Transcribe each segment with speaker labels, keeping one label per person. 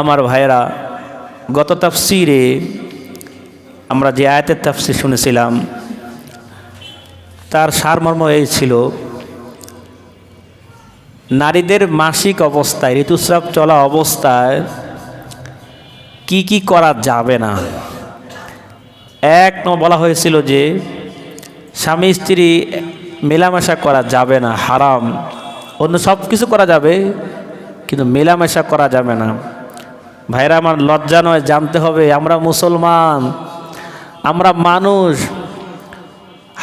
Speaker 1: আমার ভাইয়েরা, গত তাফসিরে আমরা যে আয়াতের তাফসির শুনেছিলাম, তার সারমর্ম এই ছিল, নারীদের মাসিক অবস্থায়, ঋতুস্রাব চলা অবস্থায় কি কি করা যাবে না? এক ন বলা হয়েছিল যে, স্বামী, স্ত্রী মেলামেশা করা যাবে না, হারাম। অন্য সব কিছু করা যাবে, কিন্তু মেলামেশা করা যাবে না। ভাইরা, আমার লজ্জা নয়, জানতে হবে, আমরা মুসলমান, আমরা মানুষ,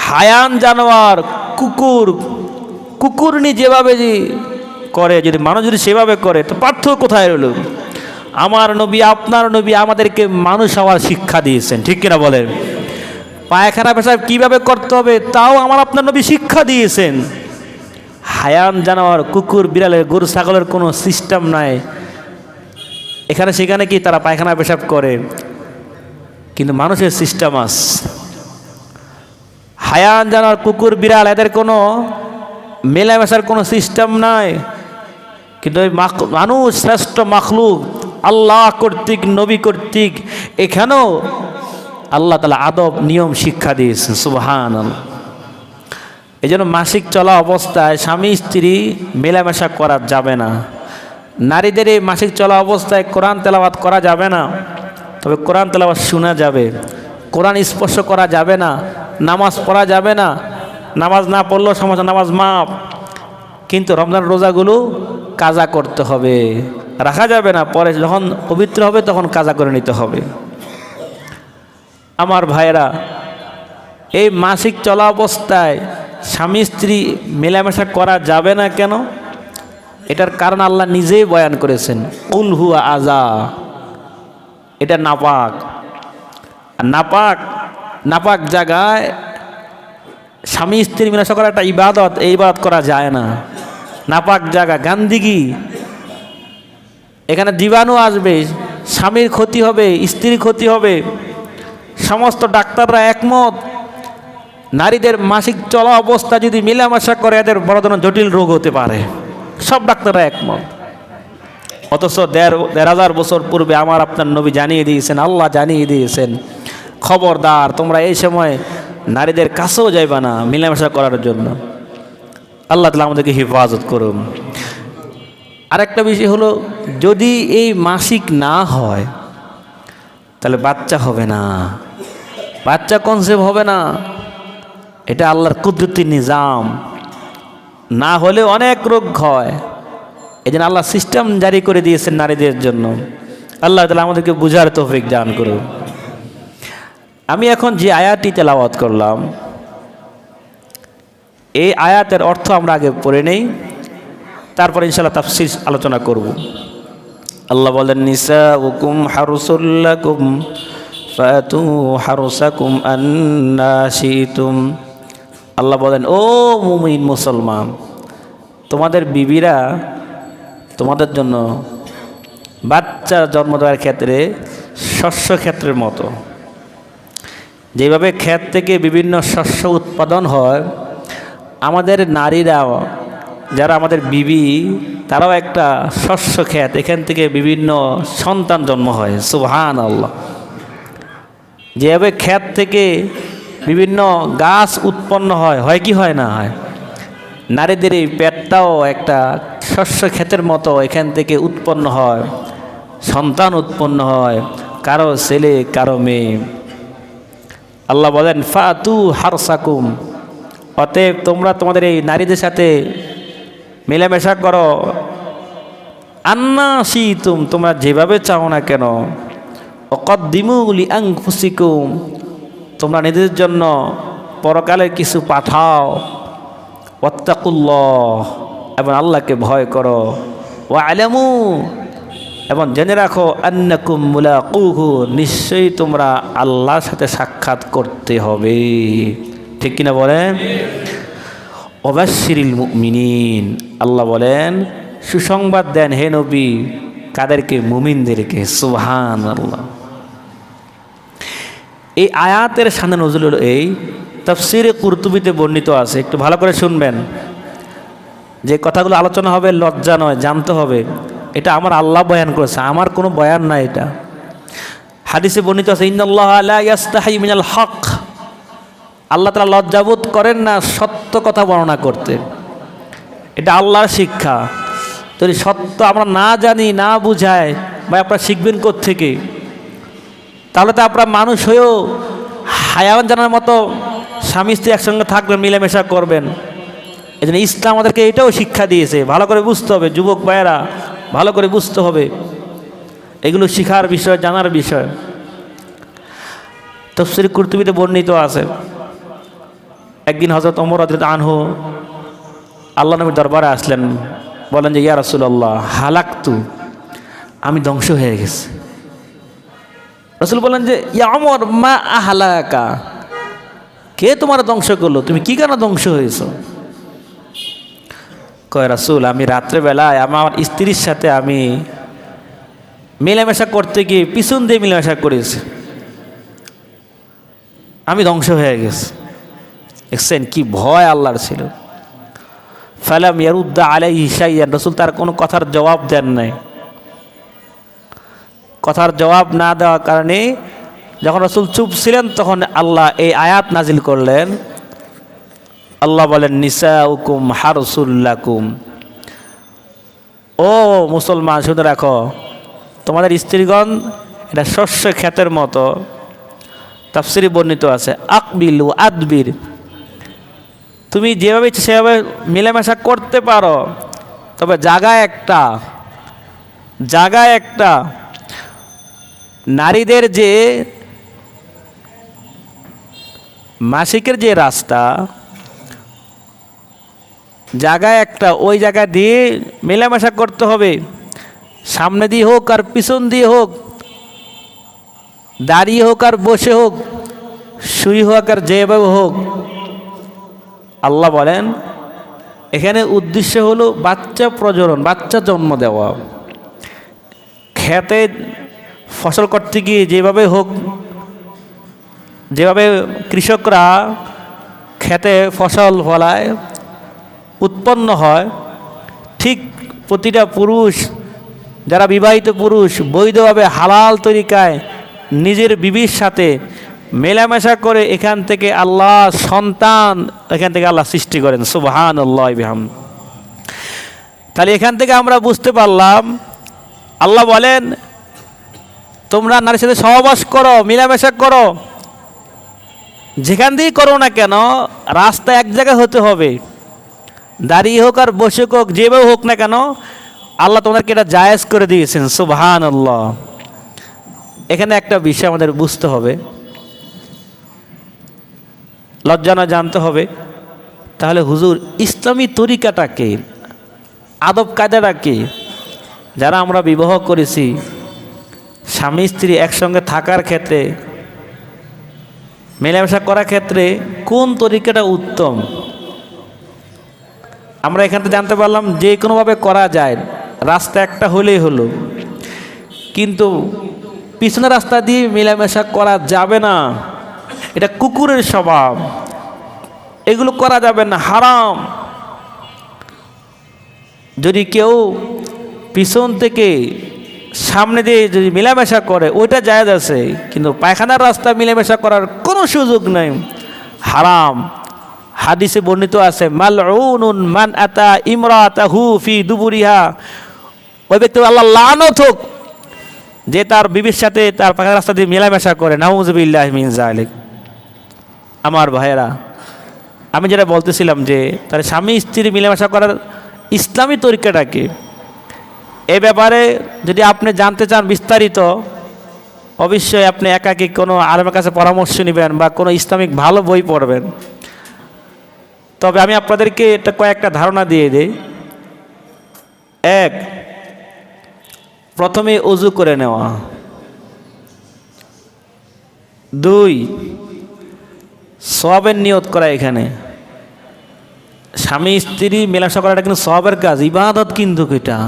Speaker 1: হায়ান জানোয়ার, কুকুর, কুকুরনি যেভাবে করে, যদি মানুষ যদি সেভাবে করে, তো পার্থক্য কোথায় রইল? আমার নবী, আপনার নবী আমাদেরকে মানুষ হওয়ার শিক্ষা দিয়েছেন, ঠিক কিনা বলেন? পায়খানা পেশাব কীভাবে করতে হবে, তাও আমার আপনার নবী শিক্ষা দিয়েছেন। হায়ান জানোয়ার, কুকুর, বিড়ালের, গরু, ছাগলের কোনো সিস্টেম নাই। এখানে সেখানে কি তারা পায়খানা পেশাব করে? কিন্তু মানুষের সিস্টেম আস হায়ান জানার কুকুর, বিড়াল, এদের কোনো মেলামেশার কোনো সিস্টেম নাই। কিন্তু ওই মানুষ শ্রেষ্ঠ মাখলুক, আল্লাহ কর্তৃক, নবী কর্তৃক, এখানেও আল্লাহ তালা আদব, নিয়ম, শিক্ষা দিয়েছেন সুবহান এই জন্য মাসিক চলা অবস্থায় স্বামী, স্ত্রী মেলামেশা করা যাবে না। নারীদের এই মাসিক চলা অবস্থায় কোরআন তেলাওয়াত করা যাবে না। তবে কোরআন তেলাওয়াত শোনা যাবে। কোরআন স্পর্শ করা যাবে না। নামাজ পড়া যাবে না। নামাজ না পড়লেও সমস্যা, নামাজ মাপ কিন্তু রমজান রোজাগুলো কাজা করতে হবে। রাখা যাবে না। পরে যখন পবিত্র হবে তখন কাজা করে নিতে হবে। আমার ভাইয়েরা, এই মাসিক চলা অবস্থায় স্বামী স্ত্রী মেলামেশা করা যাবে না কেন? এটার কারণ আল্লাহ নিজেই বয়ান করেছেন উল হুয়া আজা এটা নাপাক। নাপাক নাপাক জায়গায় স্বামী, স্ত্রী মেলামেশা করা একটা ইবাদত, এই ইবাদত করা যায় না। নাপাক জায়গা, গান্ধিগি। এখানে জীবাণু আসবে, স্বামীর ক্ষতি হবে, স্ত্রীর ক্ষতি হবে, সমস্ত ডাক্তাররা একমত। নারীদের মাসিক চলা অবস্থা যদি মেলামেশা করে, এদের বড় ধরনের জটিল রোগ হতে পারে। সব ডাক্তাররা একমত। অথচ দেড় দেড় হাজার বছর পূর্বে আমার আপনার নবী জানিয়ে দিয়েছেন, আল্লাহ জানিয়ে দিয়েছেন, খবরদার, তোমরা এই সময় নারীদের কাছেও যাইবা না মেলামেশা করার জন্য। আল্লাহ তালা আমাদেরকে হেফাজত করুন। আরেকটা বিষয় হলো, যদি এই মাসিক না হয়, তাহলে বাচ্চা হবে না। বাচ্চা কনসেপ্ট হবে না। এটা আল্লাহর কুদরতি নিজাম। না হলে অনেক রোগ হয়। এই জন্য আল্লাহ সিস্টেম জারি করে দিয়েছেন নারীদের জন্য। আল্লাহ তালা আমাদেরকে বুঝার তৌফিক দান করুন। আমি এখন যে আয়াতটি তেলাওয়াত করলাম, এই আয়াতের অর্থ আমরা আগে পড়ে নেই, তারপর ইনশাল্লাহ তাফসির আলোচনা করব। আল্লাহ বলেন নিসা হুকুম হারুসুল্লাকুম হারুসাকুম আন্নাশিতুম আল্লাহ বলেন, ও মুমিন মুসলমান, তোমাদের বিবিরা তোমাদের জন্য বাচ্চা জন্ম দেওয়ার ক্ষেত্রে শস্য ক্ষেত্রের মতো। যেভাবে ক্ষেত থেকে বিভিন্ন শস্য উৎপাদন হয়, আমাদের নারীরা যারা আমাদের বিবি, তারাও একটা শস্য ক্ষেত। এখান থেকে বিভিন্ন সন্তান জন্ম হয় সুবহান আল্লাহ যেভাবে ক্ষেত থেকে বিভিন্ন গাছ উৎপন্ন হয় হয় কি হয় না হয়? নারীদের এই পেটটাও একটা শস্য ক্ষেতের মতো এখান থেকে উৎপন্ন হয়, সন্তান উৎপন্ন হয়, কারও ছেলে, কারও মেয়ে। আল্লাহ বলেন, ফাতু হারসাকুম। অতএব তোমরা তোমাদের এই নারীদের সাথে মেলামেশা করো। আন্না তুম তোমরা যেভাবে চাও না কেন। অকদ্দিমুলি আং ফুসিকুম তোমরা নিজেদের জন্য পরকালে কিছু পাঠাও। ওত্তাকুল্লাহ এবং আল্লাহকে ভয় করো। ও আলামু এবং জেনে রাখো, আন্নাকুম মুলাকুহু, নিশ্চয়ই তোমরা আল্লাহর সাথে সাক্ষাৎ করতে হবে। ঠিক কিনা বলেন? অবাশিরিল মুমিনিন, আল্লাহ বলেন, সুসংবাদ দেন হে নবী, কাদেরকে? মুমিনদেরকে। সুবহান আল্লাহ এই আয়াতের সামনে নজরুল এই তফসিরে কুরতুবিতে বর্ণিত আছে, একটু ভালো করে শুনবেন। যে কথাগুলো আলোচনা হবে লজ্জা নয়, জানতে হবে। এটা আমার আল্লাহ বয়ান করেছে, আমার কোনো বয়ান না এটা। হাদিসে বর্ণিত আছে, ইন্নাল্লাহ লা ইয়াস্তাহি মিনাল হক। আল্লাহ তাআলা লজ্জাবোধ করেন না, সত্য কথা বর্ণনা করতে। এটা আল্লাহর শিক্ষা। যদি সত্য আমরা না জানি, না বুঝায় বা আপনারা শিখবেন থেকে তাহলে তো আপনারা মানুষ হয়েও হায়াওয়ান জানার মতো স্বামী স্ত্রী একসঙ্গে থাকবেন, মিলেমেশা করবেন। এই জন্য ইসলাম আমাদেরকে এটাও শিক্ষা দিয়েছে, ভালো করে বুঝতে হবে, যুবক ভাইয়েরা ভালো করে বুঝতে হবে। এগুলো শিখার বিষয়, জানার বিষয়। তফসির কুর্তুবিতে বর্ণিত আছে, একদিন হজরত অমর হজরত আনহু আল্লাহ নবীর দরবারে আসলেন, বলেন যে, ইয়া রসুল্লাহ হালাক্তু, আমি ধ্বংস হয়ে গেছি। রসুল বলেন যে, ইয়া অমর মা আহালাকা। কে তোমার ধ্বংস করল? তুমি কি কেন ধ্বংস হয়েছ? কয়, রাসুল, আমি রাত্রেবেলায় আমার স্ত্রীর সাথে আমি মেলামেশা করতে গিয়ে পিছন দিয়ে মেলামেশা করেছি। আমি ধ্বংস হয়ে গেছি। দেখছেন কি ভয় আল্লাহর ছিল। ফালাম ইয়ারুদ্দা আলাই হিসাইয়ান রসুল তার কোনো কথার জবাব দেন নাই। কথার জবাব না দেওয়ার কারণে যখন রসুল চুপ ছিলেন, তখন আল্লাহ এই আয়াত নাজিল করলেন। আল্লাহ বলেন নিসা উকুম হারসুল্লাকুম ও মুসলমান, শুনে রাখো, তোমাদের স্ত্রীগণ এটা শস্য ক্ষেতের মতো। তাফসিরি বর্ণিত আছে, আকবিল ও আদবির। তুমি যেভাবে সেভাবে মেলামেশা করতে পারো, তবে জায়গা একটা জায়গা একটা। নারীদের যে মাসিকের যে রাস্তা জায়গা একটা, ওই জায়গা দিয়ে মেলামেশা করতে হবে। সামনে দিয়ে হোক আর পিছন দিয়ে হোক, দাঁড়িয়ে হোক আর বসে হোক শুই হোক আর যেভাবে হোক। আল্লাহ বলেন, এখানে উদ্দেশ্য হলো বাচ্চা প্রজনন, বাচ্চা জন্ম দেওয়া। খেতে ফসল করতে গিয়ে যেভাবে হোক, যেভাবে কৃষকরা খেতে ফসল ফলায়, উৎপন্ন হয়, ঠিক প্রতিটা পুরুষ, যারা বিবাহিত পুরুষ, বৈধভাবে হালাল তরিকায় নিজের বিবির সাথে মেলামেশা করে এখান থেকে আল্লাহ সন্তান এখান থেকে আল্লাহ সৃষ্টি করেন। সুবহান আল্লাহ বিহাম। তাহলে এখান থেকে আমরা বুঝতে পারলাম, আল্লাহ বলেন তোমরা নারীর সাথে সহবাস করো, মেলামেশা করো। যেখান দিয়েই করো না কেন, রাস্তা এক জায়গায় হতে হবে। দাঁড়িয়ে হোক আর বসে হোক, যেভাবে হোক না কেন, আল্লাহ তোমাদেরকে এটা জায়েজ করে দিয়েছেন সুবহান আল্লাহ এখানে একটা বিষয় আমাদের বুঝতে হবে। লজ্জানা জানতে হবে। তাহলে হুজুর, ইসলামী তরিকাটাকে আদব কায়দাটাকে যারা আমরা বিবাহ করেছি স্বামী স্ত্রী একসঙ্গে থাকার ক্ষেত্রে, মেলামেশা করার ক্ষেত্রে কোন তরিকাটা উত্তম? আমরা এখান থেকে জানতে পারলাম যে কোনোভাবে করা যায়, রাস্তা একটা হলেই হলো। কিন্তু পিছনের রাস্তা দিয়ে মেলামেশা করা যাবে না। এটা কুকুরের স্বভাব। এগুলো করা যাবে না, হারাম। যদি কেউ পিছন থেকে সামনে দিয়ে যদি মেলামেশা করে, ওইটা জায়জ আছে। কিন্তু পায়খানার রাস্তা মেলামেশা করার কোনো সুযোগ নেই। হারাম। হাদিসে বর্ণিত আছে মাল মান আতা ইমরাতাহু ফি দুবুরিহা। ওই ব্যক্তি আল্লাহ লানত হোক, যে তার বিবির সাথে তার পাখার রাস্তা দিয়ে মেলামেশা করে। নাউজবিল্লাহ মিন জালিক আমার ভাইয়েরা, আমি যেটা বলতেছিলাম যে, তার স্বামী স্ত্রী মিলেমিশা করার ইসলামী তরিকাটাকে এ ব্যাপারে যদি আপনি জানতে চান বিস্তারিত, অবশ্যই আপনি একাকি কোনো আলমের কাছে পরামর্শ নেবেন বা কোনো ইসলামিক ভালো বই পড়বেন। তবে আমি আপনাদেরকে এটা কয়েকটা ধারণা দিয়ে দিই। এক, প্রথমে অজু করে নেওয়া। দুই সবের নিয়ত করা এখানে। স্বামী স্ত্রী মেলামেশা করাটা কিন্তু সবের কাজ, ইবাদত কিন্তু এটা।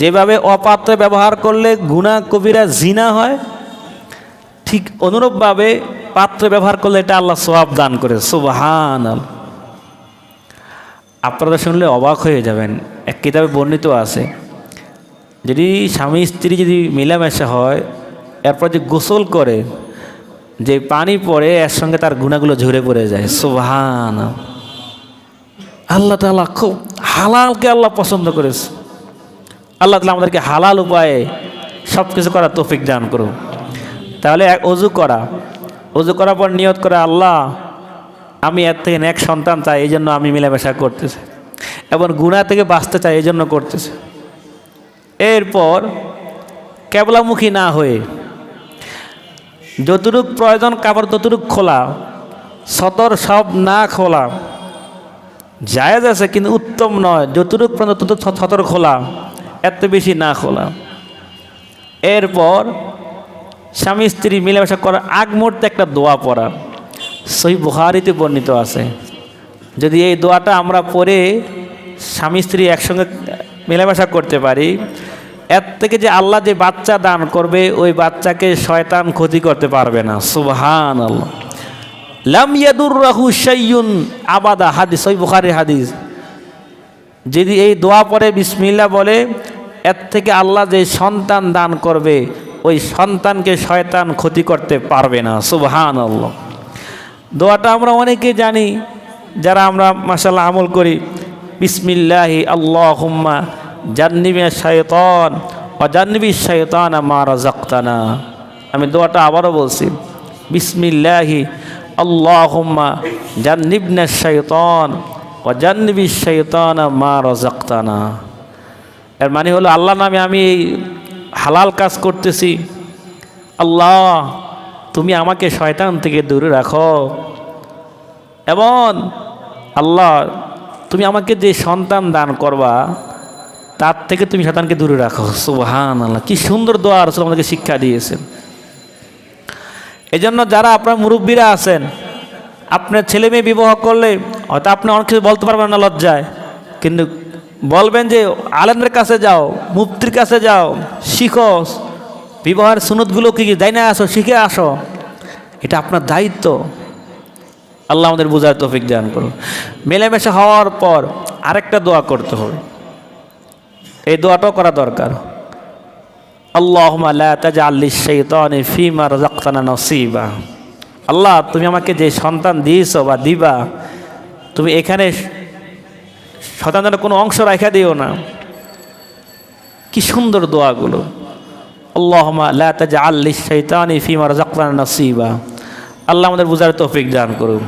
Speaker 1: যেভাবে অপাত্রে ব্যবহার করলে গুণা কবিরা জিনা হয়, ঠিক অনুরূপভাবে পাত্রে ব্যবহার করলে এটা আল্লাহ সবাব দান করে সুবাহান আপনারা শুনলে অবাক হয়ে যাবেন, এক কিতাবে বর্ণিত আছে, যদি স্বামী স্ত্রী যদি মেলামেশা হয়, এরপর যে গোসল করে, যে পানি পড়ে এর সঙ্গে তার গুণাগুলো ঝরে পড়ে যায় সুবহান আল্লাহ তাআলা খুব হালালকে আল্লাহ পছন্দ করেছে। আল্লাহ তালা আমাদেরকে হালাল উপায়ে সব কিছু করার তৌফিক দান করুন তাহলে এক অজু করা। অজু করার পর নিয়ত করে, আল্লাহ, আমি এর থেকে এক সন্তান চাই, এই জন্য আমি মেলামেশা করতেছি। এবং গুণা থেকে বাঁচতে চাই, এই জন্য করতেছে। এরপর কেবলামুখী না হয়ে যতটুক প্রয়োজন কাপড় ততটুক খোলা, সতর সব না খোলা, জায়েজ আছে কিন্তু উত্তম নয়। যতটুক পর্যন্ত তত সতর খোলা। এত বেশি না খোলা। এরপর স্বামী স্ত্রী মিলেমিশা করার আগ মুহূর্তে একটা দোয়া পড়া। সই বুহারিতে বর্ণিত আছে। যদি এই দোয়াটা আমরা পড়ে স্বামী স্ত্রী একসঙ্গে মেলামেশা করতে পারি, এর থেকে যে আল্লাহ যে বাচ্চা দান করবে, ওই বাচ্চাকে শয়তান ক্ষতি করতে পারবে না। সুবহান আল্লাহ লাম আবাদা হাদিস ওই বুখারি হাদিস। যদি এই দোয়া পরে বিসমিল্লা বলে এর থেকে আল্লাহ যে সন্তান দান করবে, ওই সন্তানকে শয়তান ক্ষতি করতে পারবে না। সুবহান আল্লাহ দোয়াটা আমরা অনেকে জানি, যারা আমরা মাসাল্লাহ আমল করি, বিসমিল্লাহি আল্লাহ হুম্মা জান্নিবি শায়তন ও জান্নিবি শায়তান আমার জক্তানা আমি দোয়াটা আবারও বলছি, বিসমিল্লাহি আল্লাহ হুম্মা জান্নিবনা শায়তন ও জান্নিবি শায়তান আমার জাক্তানা এর মানে হলো আল্লাহ নামে আমি হালাল কাজ করতেছি। আল্লাহ, তুমি আমাকে শয়তান থেকে দূরে রাখো। এবং আল্লাহ, তুমি আমাকে যে সন্তান দান করবা, তার থেকে তুমি শয়তানকে দূরে রাখো। সুবহান আল্লাহ কি সুন্দর দোয়া রসুল আমাদেরকে শিক্ষা দিয়েছেন। এজন্য যারা আপনার মুরব্বীরা আছেন, আপনার ছেলে মেয়ে বিবাহ করলে হয়তো আপনি অনেক কিছু বলতে পারবেন না লজ্জায়, কিন্তু বলবেন যে আলেমদের কাছে যাও, মুফতির কাছে যাও, শিখো। বিবাহের সুনতগুলো কি কি? না আসো, শিখে আসো। এটা আপনার দায়িত্ব। আল্লাহ আমাদের বোঝার তৌফিক দান করুন। মেলামেশা হওয়ার পর আরেকটা দোয়া করতে হবে। এই দোয়াটাও করা দরকার। আল্লাহ আল্লাহ, তুমি আমাকে যে সন্তান দিয়েছ বা দিবা, তুমি এখানে সন্তানের কোনো অংশ রেখা দিও না। কি সুন্দর দোয়াগুলো। আল্লাহমা আল্লি শৈতানি ফিমা রাজাক্তানা নসিবা। আল্লাহ আমাদের বুঝার তৌফিক দান করুন।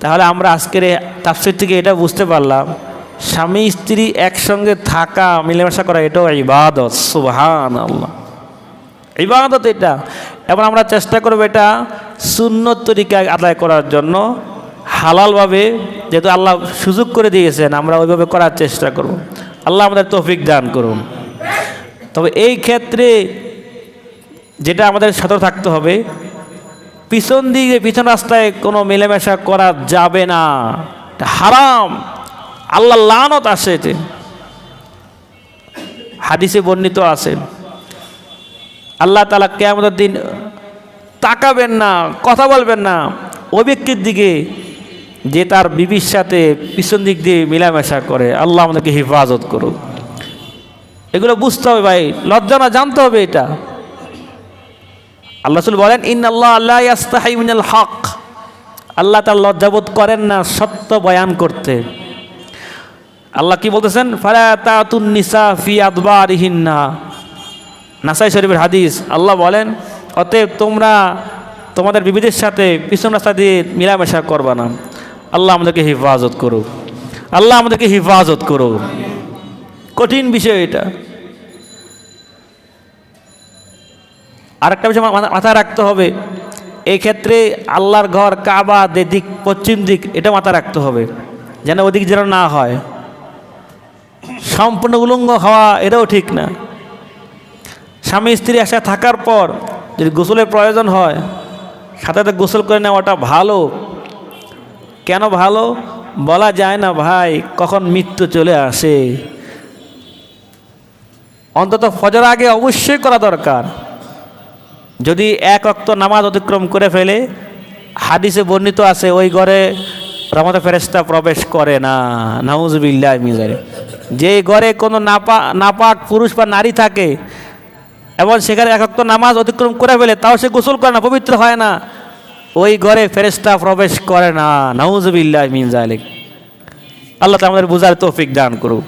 Speaker 1: তাহলে আমরা আজকের তাফসির থেকে এটা বুঝতে পারলাম, স্বামী স্ত্রী একসঙ্গে থাকা, মিলেমিশা করা, এটাও ইবাদত সুবহান আল্লাহ ইবাদত এটা। এবং আমরা চেষ্টা করব এটা সুন্নত তরিকায় আদায় করার জন্য। হালালভাবে যেহেতু আল্লাহ সুযোগ করে দিয়েছেন, আমরা ওইভাবে করার চেষ্টা করব। আল্লাহ আমাদের তৌফিক দান করুন। তবে এই ক্ষেত্রে যেটা আমাদের সতর্ক থাকতে হবে, পিছন দিকে, পিছন রাস্তায় কোনো মেলামেশা করা যাবে না। হারাম। আল্লাহ লানত আসে এতে। হাদিসে বর্ণিত আছে, আল্লাহ তালা কেমন দিন তাকাবেন না, কথা বলবেন না। ওই ব্যক্তির দিকে যে তার বিবির সাথে পিছন দিক দিয়ে মেলামেশা করে, আল্লাহ আমাদেরকে হেফাজত করুক। এগুলো বুঝতে হবে ভাই, লজ্জা না, জানতে হবে এটা। আল্লাহ বলেন ইন আল্লাহ আল্লাহ হক। আল্লাহ তার লজ্জাবোধ করেন না, সত্য বয়ান করতে। আল্লাহ কি বলতেছেন? নিসা নাসাই শরীফের হাদিস, আল্লাহ বলেন, অতএব তোমরা তোমাদের বিবিদের সাথে পিছন রাস্তা দিয়ে মিলামেশা করবা না। আল্লাহ আমাদেরকে হেফাজত করুক। আল্লাহ আমাদেরকে হেফাজত করুক। কঠিন বিষয় এটা। আরেকটা বিষয় মাথায় রাখতে হবে এই ক্ষেত্রে আল্লাহর ঘর কাবা দিক, পশ্চিম দিক, এটা মাথায় রাখতে হবে, যেন ওদিক যেন না হয়। সম্পূর্ণ উলঙ্গ হওয়া এটাও ঠিক না। স্বামী স্ত্রী আসা থাকার পর যদি গোসলের প্রয়োজন হয়, সাথে সাথে গোসল করে নেওয়াটা ভালো। কেন ভালো? বলা যায় না ভাই, কখন মৃত্যু চলে আসে। অন্তত ফজর আগে অবশ্যই করা দরকার। যদি এক অক্ত নামাজ অতিক্রম করে ফেলে, হাদিসে বর্ণিত আছে, ওই ঘরে রমত ফেরেস্তা প্রবেশ করে না। নাউজবিল্লাহ মিজারে যে ঘরে কোনো নাপা, নাপাক পুরুষ বা নারী থাকে, এবং সেখানে একক নামাজ অতিক্রম করে ফেলে, তাও সে গোসল করে না, পবিত্র হয় না। ওই ঘরে ফেরেস্তা প্রবেশ করে না। নাউজবিল্লাহ মিন জালিক আল্লাহ আমাদের বুঝার তৌফিক দান করুক।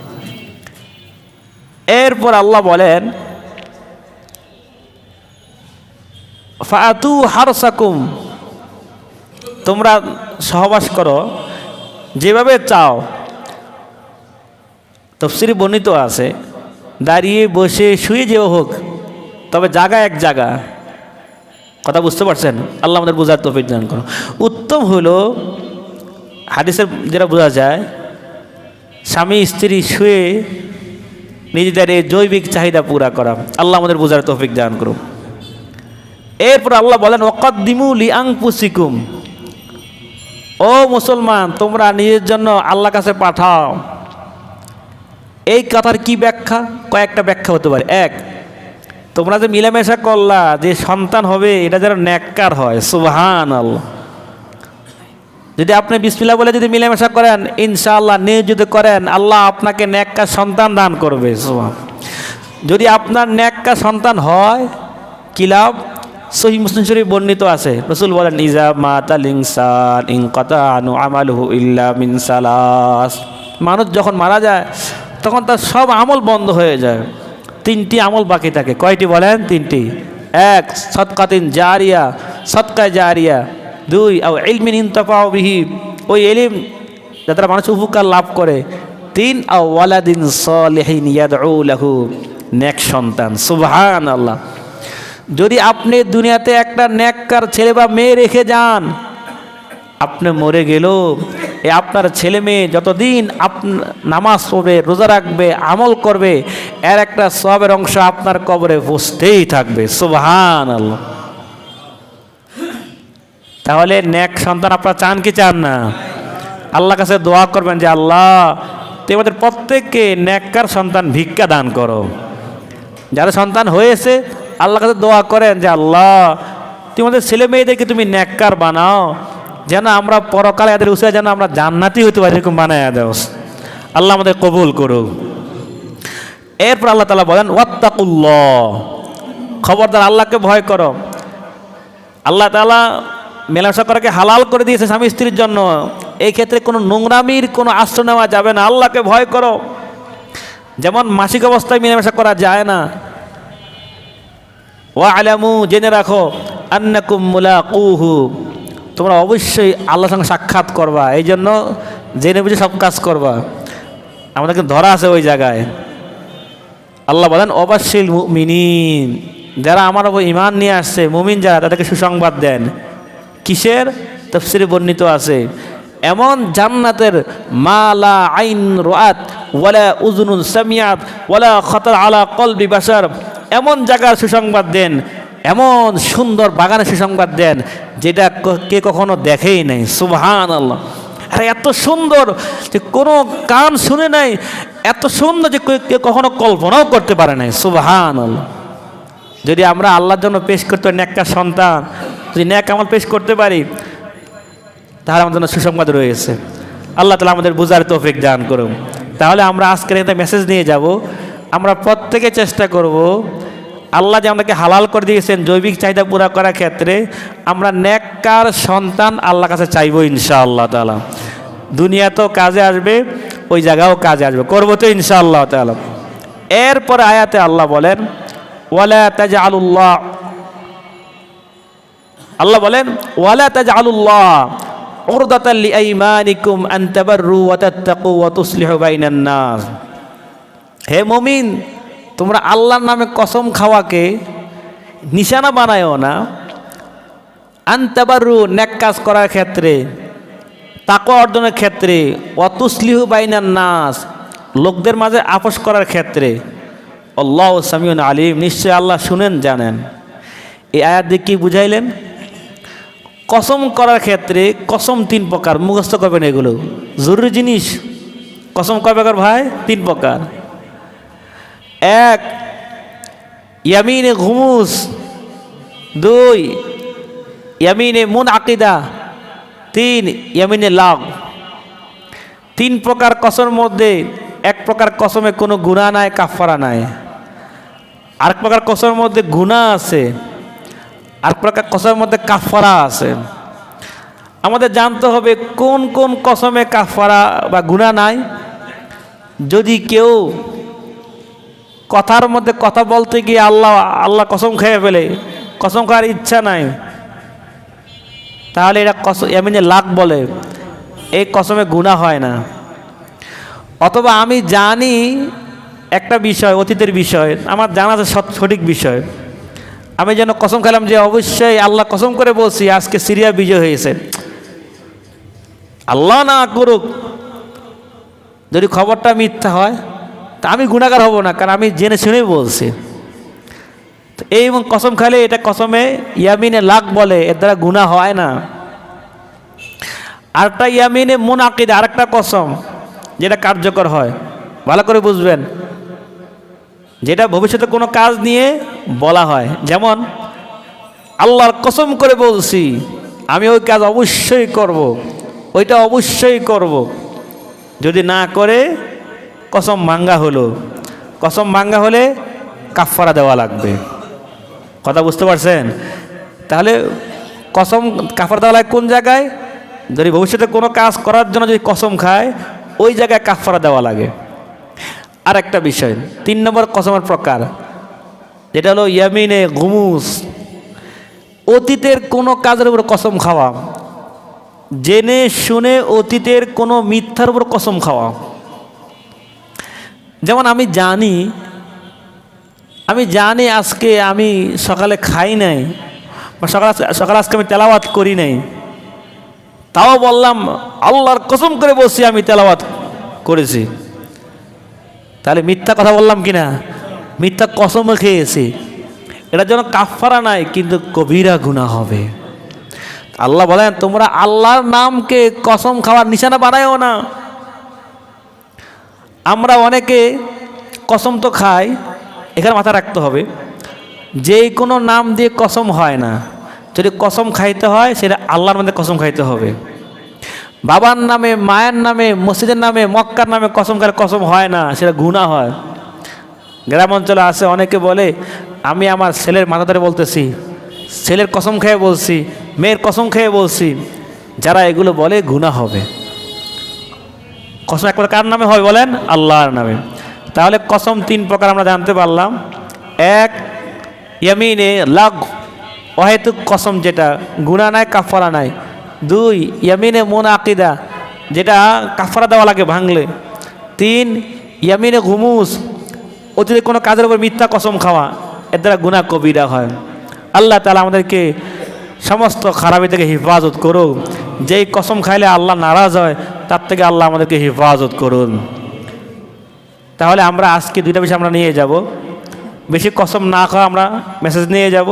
Speaker 1: এরপর আল্লাহ বলেন ফাতু হারসাকুম। তোমরা সহবাস করো, যেভাবে চাও। তফসিরি বর্ণিত আছে, দাঁড়িয়ে বসে শুয়ে যেও হোক, তবে জায়গা এক জায়গা কথা বুঝতে পারছেন? আল্লাহ আমাদের বোঝার তৌফিক দান করো উত্তম হলো, হাদিসের যেটা বোঝা যায়, স্বামী স্ত্রী শুয়ে নিজেদের এই জৈবিক চাহিদা পুরা করা। আল্লাহ আমাদের বোঝার তৌফিক দান করুন। এরপর আল্লাহ বলেন ওকদ্দিমু লি আংপুসিকুম ও মুসলমান, তোমরা নিজের জন্য আল্লাহ কাছে পাঠাও। এই কথার কি ব্যাখ্যা? কয়েকটা ব্যাখ্যা হতে পারে। এক তোমরা যে মিলামেশা করলা, যে সন্তান হবে, এটা যেন ন্যাক্কার হয় সুবহান আল্লাহ যদি আপনি বিসমিল্লা বলে যদি মিলামেশা করেন, ইনশাআল্লাহ নিয়ে যদি করেন, আল্লাহ আপনাকে ন্যাক্কার সন্তান দান করবে, সুবহান। যদি আপনার ন্যাক্কা সন্তান হয়, কি লাভ? সহি মুসলিম শরীফ বর্ণিত আছে, রসুল বলেন, ইজা মাতাল ইনসান ইনকাতা আনু আমালহু ইল্লা মিন মানুষ যখন মারা যায়, তখন তার সব আমল বন্ধ হয়ে যায়। তিনটি আমল বাকি থাকে। কয়টি বলেন? তিনটি। এক সৎকাতিন জারিয়া সৎকায় জারিয়া। দুই, আও ইলমিন ইন্তফাও বিহি। ওই এলিম যাতে মানুষ উপকার লাভ করে। তিন, আও ওয়ালাদিন সলেহিন ইয়াদউ লাহু। নেক সন্তান। সুবহান আল্লাহ যদি আপনি দুনিয়াতে একটা নেককার ছেলে বা মেয়ে রেখে যান, আপনি মরে গেল এ আপনার ছেলে মেয়ে যতদিন আপ, নামাজ পড়বে, রোজা রাখবে, আমল করবে, এর একটা সবের অংশ আপনার কবরে বসতেই থাকবে। সুবহান আল্লাহ তাহলে ন্যাক সন্তান আপনারা চান কি চান না? আল্লাহ কাছে দোয়া করবেন যে, আল্লাহ তুই আমাদের প্রত্যেককে ন্যাক্কার সন্তান ভিক্ষা দান করো। যারা সন্তান হয়েছে আল্লাহ কাছে দোয়া করেন যে, আল্লাহ, তুমি আমাদের ছেলে মেয়েদেরকে তুমি ন্যাক্কার বানাও। যেন আমরা পরকালে এদের উৎসাহে যেন আমরা জান্নাতি হতে পারি, এরকম বানায় দাও। আল্লাহ আমাদের কবুল করুক। এরপর আল্লাহ তালা বলেন, ওয়াত্তাকুল্লাহ। খবরদার, আল্লাহকে ভয় করো। আল্লাহ তালা মেলামেশা করাকে হালাল করে দিয়েছে স্বামী স্ত্রীর জন্য। এই ক্ষেত্রে কোনো নোংরামির, কোনো আশ্রয় নেওয়া যাবে না। আল্লাহকে ভয় করো। যেমন মাসিক অবস্থায় মেলামেশা করা যায় না। ওয়া আলামু, জেনে রাখো, আন্নাকুম মুলাকুহু। তোমরা অবশ্যই আল্লাহর সঙ্গে সাক্ষাৎ করবা, এই জন্য জেনে বুঝে সব কাজ করবা। আমাদেরকে ধরা আছে ওই জায়গায়। আল্লাহ বলেন, অবশ্যই মিনিন যারা আমার ওপর ইমান নিয়ে আসছে, মুমিন যারা, তাদেরকে সুসংবাদ দেন। কিসের? তফসিরে বর্ণিত আছে, এমন জান্নাতের মালা আইন রোয়াত ওয়ালা উজনুন সামিয়াত, ওয়ালা খতর আলা কলবি বাসার, এমন জায়গার সুসংবাদ দেন এমন সুন্দর বাগানের সুসংবাদ দেন, যেটা কে কখনো দেখেই নাই। সুবহান আল্লাহ আরে এত সুন্দর যে কোনো কান শুনে নাই, এত সুন্দর যে কে- কে কখনো কল্পনাও করতে পারে নাই। সুবহান আল্লাহ যদি আমরা আল্লাহর জন্য পেশ করতে পারি ন্যাক্কা সন্তান, যদি ন্যাক আমল পেশ করতে পারি, তাহলে আমাদের জন্য সুসংবাদ রয়েছে। আল্লাহ তালা আমাদের বুঝার তৌফিক দান করুন। তাহলে আমরা আজকের একটা মেসেজ নিয়ে যাব। আমরা প্রত্যেকে চেষ্টা করব আল্লাহ যে আমাদেরকে হালাল করে দিয়েছেন, জৈবিক চাহিদা পুরা করার ক্ষেত্রে, আমরা ন্যাক্কার সন্তান আল্লাহ কাছে চাইব ইনশাআল্লাহ তালা দুনিয়াতেও কাজে আসবে, ওই জায়গাও কাজে আসবে। করব তো ইনশাআল্লাহ তালা এরপরে আয়াতে আল্লাহ বলেন, ওয়ালা আলুল্লাহ আল্লাহ বলেন, ওয়ালা তাজ আলুল্লাহ হে মুমিন তোমরা আল্লাহর নামে কসম খাওয়াকে নিশানা বানায়ও না। আনতাবারু নেক কাজ করার ক্ষেত্রে, তাকওয়া অর্জনের ক্ষেত্রে অতুসলিহু বাইনান নাস, লোকদের মাঝে আপোষ করার ক্ষেত্রে, আল্লাহ সামিউন আলিম নিশ্চয় আল্লাহ শুনেন, জানেন। এই আয়াত দিয়ে কি বুঝাইলেন? কসম করার ক্ষেত্রে কসম তিন প্রকার, মুখস্থ করবেন এগুলো। জরুরি জিনিস, কসম কয় প্রকার ভাই? তিন প্রকার। এক, ইয়ামিনে ঘুমুস, দুই, ইয়ামিনে মুন আকিদা তিন, ইয়ামিনে লাভ তিন প্রকার কসর মধ্যে এক প্রকার কসমে কোনো গুণা নাই কাফারা নাই। আরেক প্রকার কসমের মধ্যে গুণা আছে আর প্রকার কসমের মধ্যে কাফারা আছে। আমাদের জানতে হবে কোন কোন কসমে কাফারা বা গুণা নাই। যদি কেউ কথার মধ্যে কথা বলতে গিয়ে আল্লাহ আল্লাহ কসম খেয়ে ফেলে। কসম খাওয়ার ইচ্ছা নাই। তাহলে এটা কসম এমনি লাখ বলে। এই কসমে গুণা হয় না। অথবা আমি জানি একটা বিষয়, অতীতের বিষয়, আমার জানা আছে সঠিক বিষয়। আমি যেন কসম খেলাম যে অবশ্যই আল্লাহ কসম করে বলছি, আজকে সিরিয়া বিজয় হয়েছে। আল্লাহ না করুক, যদি খবরটা মিথ্যা হয় তা আমি গুণাগার হব না, কারণ আমি জেনে শুনেই বলছি। তো এই এবং কসম খাইলে এটা কসমে ইয়ামিনে লাখ বলে, এর দ্বারা গুণা হয় না। আরেকটা ইয়ামিনে মন আকিদ আরেকটা কসম, যেটা কার্যকর হয়। ভালো করে বুঝবেন। যেটা ভবিষ্যতে কোনো কাজ নিয়ে বলা হয়। যেমন, আল্লাহর কসম করে বলছি, আমি ওই কাজ অবশ্যই করব। ওইটা অবশ্যই করব। যদি না করে কসম ভাঙ্গা হলো। কসম ভাঙ্গা হলে কাফারা দেওয়া লাগবে। কথা বুঝতে পারছেন? তাহলে কসম কাফার দেওয়া লাগে কোন জায়গায়? যদি ভবিষ্যতে কোনো কাজ করার জন্য যদি কসম খায়, ওই জায়গায় কাফারা দেওয়া লাগে। আর একটা বিষয়, তিন নম্বর কসমের প্রকার। যেটা হলো ইয়ামিনে গুমুস অতীতের কোনো কাজের উপর কসম খাওয়া। জেনে শুনে অতীতের কোনো মিথ্যার উপর কসম খাওয়া। যেমন আমি জানি আমি জানি আজকে আমি সকালে খাই নাই, বা সকাল সকালে আজকে আমি তেলাওয়াত করি নাই। তাও বললাম, আল্লাহর কসম করে বসছি আমি তেলাওয়াত করেছি। তাহলে মিথ্যা কথা বললাম কি না? মিথ্যা কসম খেয়েছি। এটা যেন কাফারা নাই, কিন্তু কবিরা গুণা হবে। আল্লাহ বলেন, তোমরা আল্লাহর নামকে কসম খাওয়ার নিশানা বানায়ও না। আমরা অনেকে কসম তো খাই, এখানে মাথা রাখতে হবে যে কোনো নাম দিয়ে কসম হয় না, যদি কসম খাইতে হয়, সেটা আল্লাহর মধ্যে কসম খাইতে হবে। বাবার নামে, মায়ের নামে, মসজিদের নামে, মক্কার নামে কসম খায় কসম হয় না, সেটা গুণা হয়। গ্রাম অঞ্চলে আসে অনেকে বলে, আমি আমার ছেলের মাথা ধরে বলতেছি, ছেলের কসম খেয়ে বলছি, মেয়ের কসম খেয়ে বলছি, যারা এগুলো বলে গুণা হবে। কসম একবার কার নামে হয় বলেন? আল্লাহর নামে। তাহলে কসম তিন প্রকার আমরা জানতে পারলাম। এক, ইয়ামিনে লাগ অহেতুক কসম যেটা গুণা নাই কাফারা নাই। দুই, ইয়ামিনে মন আকিদা যেটা কাফারা দেওয়া লাগে, ভাঙলে। তিন, ইয়ামিনে ঘুমুস, অতিরিক্ত কোনো কাজের উপর মিথ্যা কসম খাওয়া, এর দ্বারা গুণা কবিরা হয়। আল্লাহ তালা আমাদেরকে সমস্ত খারাপি থেকে হেফাজত করুক। যেই কসম খাইলে আল্লাহ নারাজ হয় তার থেকে আল্লাহ আমাদেরকে হেফাজত করুন। তাহলে আমরা আজকে দুইটা বিষয় আমরা নিয়ে যাব। বেশি কসম না খাওয়া আমরা মেসেজ নিয়ে যাব।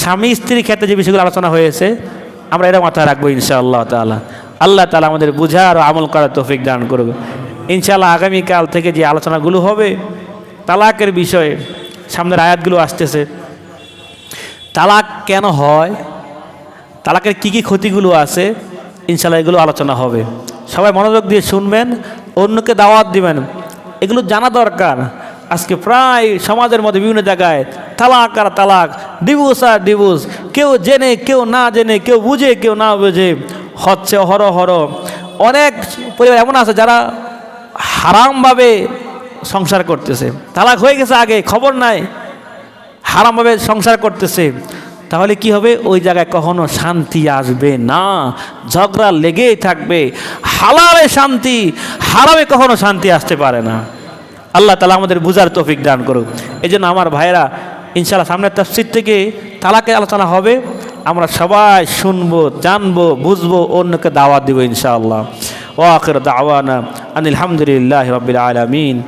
Speaker 1: স্বামী স্ত্রীর ক্ষেত্রে যে বিষয়গুলো আলোচনা হয়েছে, আমরা এটা মাথায় রাখব ইনশাআল্লাহ তালা আল্লাহ তালা আমাদের বুঝার ও আমল করার তৌফিক দান করবে ইনশাআল্লাহ আগামীকাল থেকে যে আলোচনাগুলো হবে, তালাকের বিষয়ে সামনের আয়াতগুলো আসতেছে। তালাক কেন হয়? তালাকের কী কী ক্ষতিগুলো আছে? ইনশাল্লাহ এগুলো আলোচনা হবে। সবাই মনোযোগ দিয়ে শুনবেন, অন্যকে দাওয়াত দিবেন। এগুলো জানা দরকার। আজকে প্রায় সমাজের মধ্যে বিভিন্ন জায়গায় তালাক আর তালাক ডিভোর্স আর ডিভোর্স কেউ জেনে, কেউ না জেনে, কেউ বুঝে, কেউ না বুঝে। হচ্ছে হর হর অনেক পরিবার এমন আছে যারা হারামভাবে সংসার করতেছে। তালাক হয়ে গেছে আগে, খবর নাই। হারামভাবে সংসার করতেছে। তাহলে কি হবে? ওই জায়গায় কখনো শান্তি আসবে না। ঝগড়া লেগেই থাকবে। হালালে শান্তি, হারামে কখনো শান্তি আসতে পারে না। আল্লাহ তালা আমাদের বুঝার তৌফিক দান করুক। এই জন্য আমার ভাইরা ইনশাল্লাহ সামনের তফসির থেকে তালাকে আলোচনা হবে। আমরা সবাই শুনব, জানব, বুঝব, অন্যকে দাওয়াত দিব ইনশাআল্লাহ। ও আখির দাওয়ানা আনিল হামদুলিল্লাহ রবিল আলমিন।